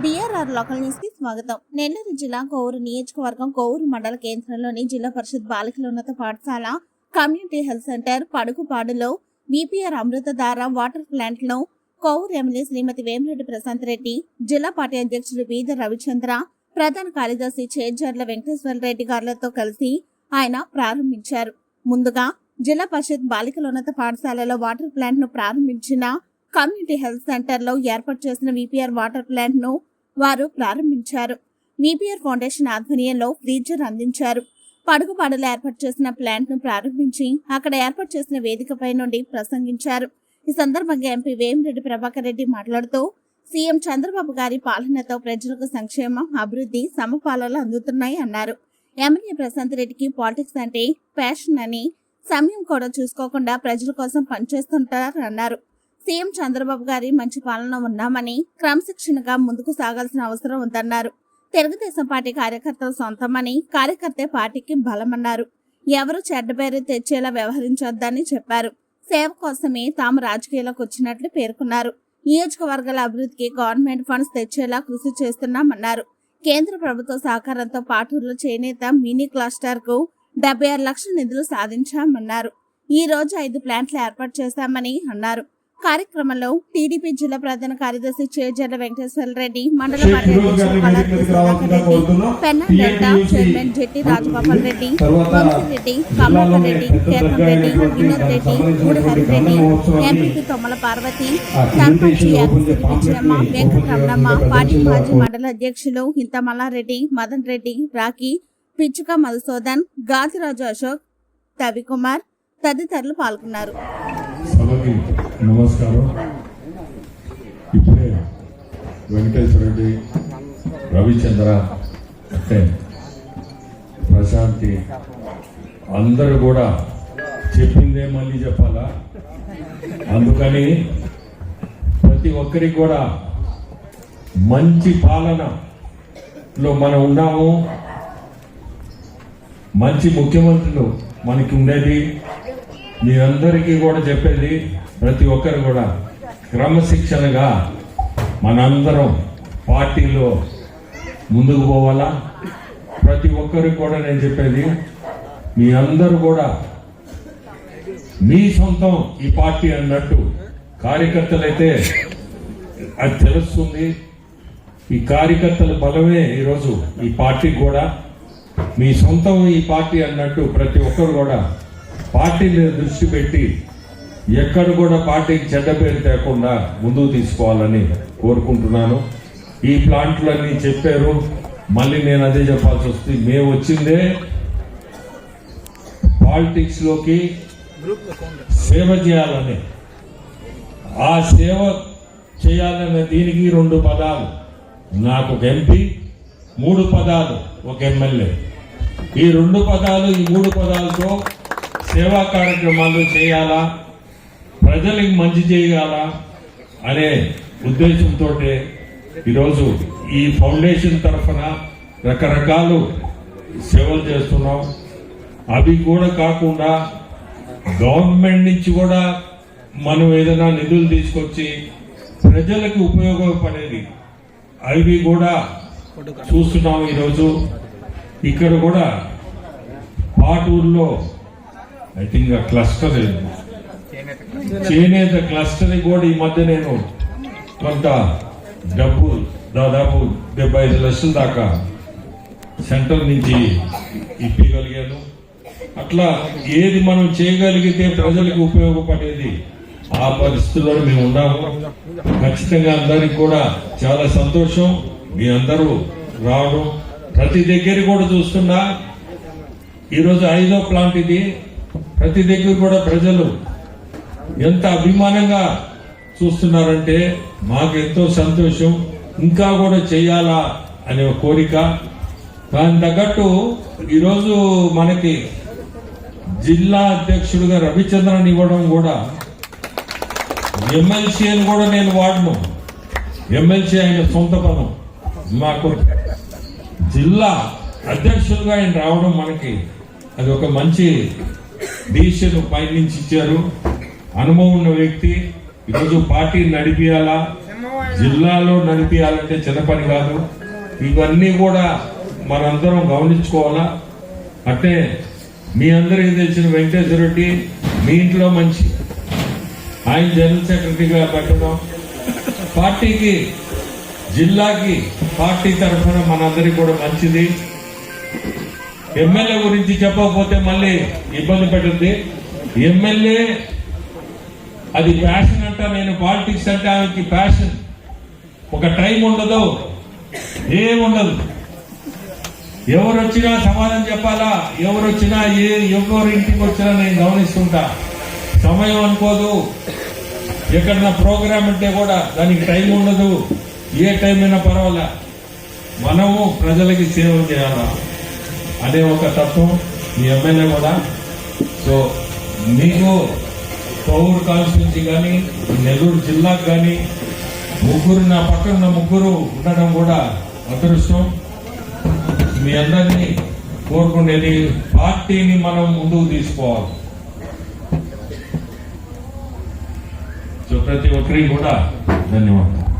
DRR local న్యూస్కి స్వాగతం. నెల్లూరు జిల్లా కోవూరు నియోజకవర్గం కోవూరు మండల కేంద్రంలోని జిల్లా పరిషత్ బాలికల ఉన్నత పాఠశాల కమ్యూనిటీ హెల్త్ సెంటర్ పడుకుపాడులో బీపీఆర్ అమృతధార వాటర్ ప్లాంట్లో కోవూరు ఎమ్మెల్యే శ్రీమతి వేమిరెడ్డి ప్రశాంత్ రెడ్డి జిల్లా పార్టీ అధ్యక్షుడు బీద రవిచంద్ర ప్రధాన కార్యదర్శి చేజర్ల వెంకటేశ్వర రెడ్డి గారులతో కలిసి ఆయన ప్రారంభించారు. ముందుగా జిల్లా పరిషత్ బాలికల ఉన్నత పాఠశాలలో వాటర్ ప్లాంట్ను ప్రారంభించిన కమ్యూనిటీ హెల్త్ సెంటర్లో ఏర్పాటు చేసిన విపిఆర్ వాటర్ ప్లాంట్ను వారు ప్రారంభించారు. విపిఆర్ ఫౌండేషన్ ఆధ్వర్యంలో ఫ్రీజర్ అందించారు. పడుగుపాడులో ఏర్పాటు చేసిన ప్లాంట్ను ప్రారంభించి అక్కడ ఏర్పాటు చేసిన వేదికపై నుండి ప్రసంగించారు. ఈ సందర్భంగా ఎంపీ వేమిరెడ్డి ప్రభాకర్ రెడ్డి మాట్లాడుతూ సీఎం చంద్రబాబు గారి పాలనతో ప్రజలకు సంక్షేమం అభివృద్ధి సమపాలనలు అందుతున్నాయి అన్నారు. ఎమ్మెల్యే ప్రశాంత్ రెడ్డికి పాలిటిక్స్ అంటే ప్యాషన్ అని సమయం కూడా చూసుకోకుండా ప్రజల కోసం పనిచేస్తుంటారన్నారు. సీఎం చంద్రబాబు గారి మంచి పాలన ఉన్నామని క్రమశిక్షణగా ముందుకు సాగాల్సిన అవసరం ఉందన్నారు. తెలుగుదేశం పార్టీ కార్యకర్తల సొంతమని కార్యకర్తే పార్టీకి బలమన్నారు. ఎవరు చెడ్డ పేరు తెచ్చేలా వ్యవహరించొద్దని చెప్పారు. సేవ కోసమే తాము రాజకీయాలకు వచ్చినట్లు పేర్కొన్నారు. నియోజకవర్గాల అభివృద్ధికి గవర్నమెంట్ ఫండ్స్ తెచ్చేలా కృషి చేస్తున్నామన్నారు. కేంద్ర ప్రభుత్వ సహకారంతో పాటూరులో చేనేత మినీ క్లస్టర్కు డెబ్బై ఆరు లక్షల నిధులు సాధించామన్నారు. ఈ రోజు ఐదు ప్లాంట్లు ఏర్పాటు చేశామని అన్నారు. కార్యక్రమంలో టీడీపీ జిల్లా ప్రధాన కార్యదర్శి చేజర్ల వెంకటేశ్వర రెడ్డి మండల Sudhakar Reddy Penna delta chairman Jetty Rajagopal Reddy Vamsireddy Kamalakar Reddy Ketan Reddy Vinod Reddy Gudahari Reddy MPP Tommala Parvathi sarpanch Yadagiri Vijayamma Venkataramanamma party మాజీ మండల అధ్యక్షులు ఇంత మల్లారెడ్డి మదన్ రెడ్డి రాఖీ పిచ్చుక మధుసూదన్ గాదిరాజు అశోక్ రవికుమార్ తదితరులు పాల్గొన్నారు. నమస్కారం. ఇప్పుడే వెంకటేశ్వర రెడ్డి రవిచంద్ర అంటే ప్రశాంతి అందరూ కూడా చెప్పిందే మళ్ళీ చెప్పాలా? అందుకని ప్రతి ఒక్కరికి కూడా మంచి పాలనలో మనం ఉన్నాము. మంచి ముఖ్యమంత్రులు మనకి ఉండేది. మీ అందరికీ కూడా చెప్పేది ప్రతి ఒక్కరు కూడా క్రమశిక్షణగా మనందరం పార్టీలో ముందుకు పోవాలా? ప్రతి ఒక్కరికి కూడా నేను చెప్పేది మీ అందరూ కూడా మీ సొంతం ఈ పార్టీ అన్నట్టు కార్యకర్తలైతే అది తెలుస్తుంది. ఈ కార్యకర్తల బలమే ఈరోజు ఈ పార్టీ కూడా. మీ సొంతం ఈ పార్టీ అన్నట్టు ప్రతి ఒక్కరు కూడా పార్టీ మీద దృష్టి పెట్టి ఎక్కడ కూడా పార్టీకి చెడ్డ పేరు తేకుండా ముందుకు తీసుకోవాలని కోరుకుంటున్నాను. ఈ ప్లాంట్లన్నీ చెప్పారు. మళ్ళీ నేను అదే చెప్పాల్సి వస్తుంది. మేము వచ్చిందే పాలిటిక్స్లోకి సేవ చేయాలని. ఆ సేవ చేయాలనే దీనికి రెండు పదాలు. నాకు ఒక ఎంపీ మూడు పదాలు ఒక ఎమ్మెల్యే. ఈ రెండు పదాలు ఈ మూడు పదాలతో సేవా కార్యక్రమాలు చేయాలా? ప్రజలకు మంచి చేయగల అనే ఉద్దేశంతో ఈరోజు ఈ ఫౌండేషన్ తరఫున రకరకాలు సేవలు చేస్తున్నాం. అవి కూడా కాకుండా గవర్నమెంట్ నుంచి కూడా మనం ఏదైనా నిధులు తీసుకొచ్చి ప్రజలకు ఉపయోగపడేది. అవి కూడా చూస్తున్నాం ఈరోజు. ఇక్కడ కూడా పాటూరులో ఐ థింక్ క్లస్టర్ చేనేత క్లస్టర్ కూడా ఈ మధ్య నేను కొంత డబ్బు దాదాపు డెబ్బై ఐదు లక్షల దాకా సెంటర్ నుంచి ఇప్పగలిగాను అట్లా ఏది మనం చేయగలిగితే ప్రజలకు ఉపయోగపడేది ఆ పరిస్థితుల్లో మేము ఉన్నాము. ఖచ్చితంగా అందరికి కూడా చాలా సంతోషం. మీ అందరూ రావడం. ప్రతి దగ్గర కూడా చూస్తున్నా ఈరోజు ఐదో ప్లాంట్ ఇది. ప్రతి దగ్గర కూడా ప్రజలు ఎంత అభిమానంగా చూస్తున్నారంటే మాకు ఎంతో సంతోషం. ఇంకా కూడా చేయాలా అనే ఒక కోరిక. దాని తగ్గట్టు ఈరోజు మనకి జిల్లా అధ్యక్షుడిగా రవిచంద్రన్ ఇవ్వడం కూడా ఎమ్మెల్సీ అని కూడా నేను వాడను. ఎమ్మెల్సీ ఆయన సొంత పదం. మాకు జిల్లా అధ్యక్షులుగా ఆయన రావడం మనకి అది ఒక మంచి డిసిషన్ పైనుంచి ఇచ్చారు. అనుభవం ఉన్న వ్యక్తి ఈరోజు పార్టీని నడిపియాలా? జిల్లాలో నడిపించాలంటే చిన్న పని కాదు. ఇవన్నీ కూడా మనందరం గమనించుకోవాలా? అంటే మీ అందరికీ తెలిసిన వెంకటేశ్వర రెడ్డి మీ ఇంట్లో మంచి. ఆయన జనరల్ సెక్రటరీగా పెట్టడం. పార్టీకి జిల్లాకి పార్టీ తరఫున మనందరికి కూడా మంచిది. ఎమ్మెల్యే గురించి చెప్పకపోతే మళ్ళీ ఇబ్బంది పెడుతుంది. ఎమ్మెల్యే అది ప్యాషన్ అంట నేను పాలిటిక్స్ అంటే ఆమెకి ప్యాషన్ ఒక టైం ఉండదు ఏముండదు ఎవరు వచ్చినా సమాధానం చెప్పాలా ఎవరు వచ్చినా ఏ ఎవరు ఇంటికి వచ్చినా నేను గమనిస్తుంటా. సమయం అనుకోదు. ఎక్కడన్నా ప్రోగ్రామ్ ఉంటే కూడా దానికి టైం ఉండదు. ఏ టైం అయినా పర్వాలా. మనము ప్రజలకి సేవ చేయాలా అనే ఒక తత్వం మీ ఎమ్మెల్యే కూడా. సో మీకు పౌరు కాన్స్టిట్యున్సీ కానీ నెల్లూరు జిల్లాకు కానీ ముగ్గురు నా పక్కన ముగ్గురు ఉండడం కూడా అదృష్టం. మీ అందరినీ కోరుకునేది పార్టీని మనం ముందుకు తీసుకోవాలి. సో ప్రతి ఒక్కరికి కూడా ధన్యవాదాలు.